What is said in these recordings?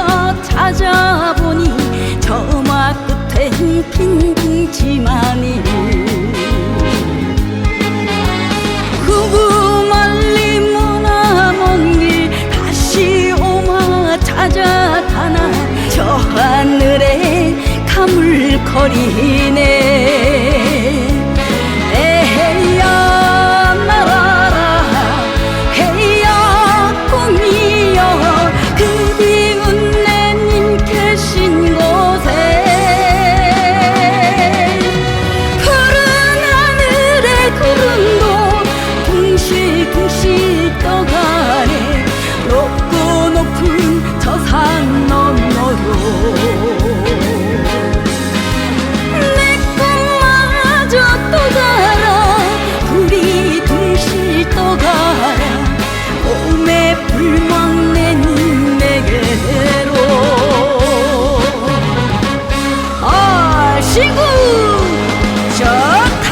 찾아서 찾아보니 저 음악 끝엔 빈 기지만이 구구 멀리 머나 먼길 다시 오마 찾아타나 저 하늘에 가물거리네. 지구! 좋다!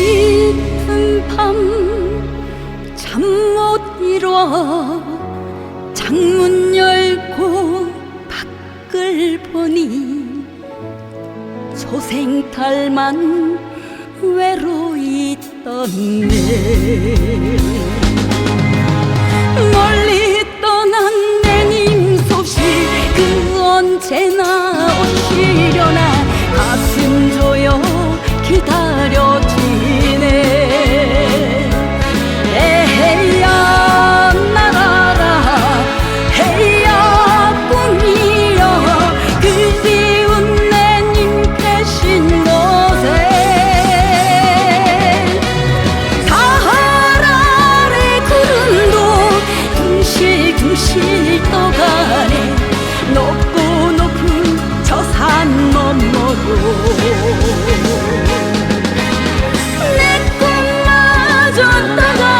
깊은 밤 잠 못 이뤄. 창문 열고 밖을 보니 소생탈만 외로이 等你。大哥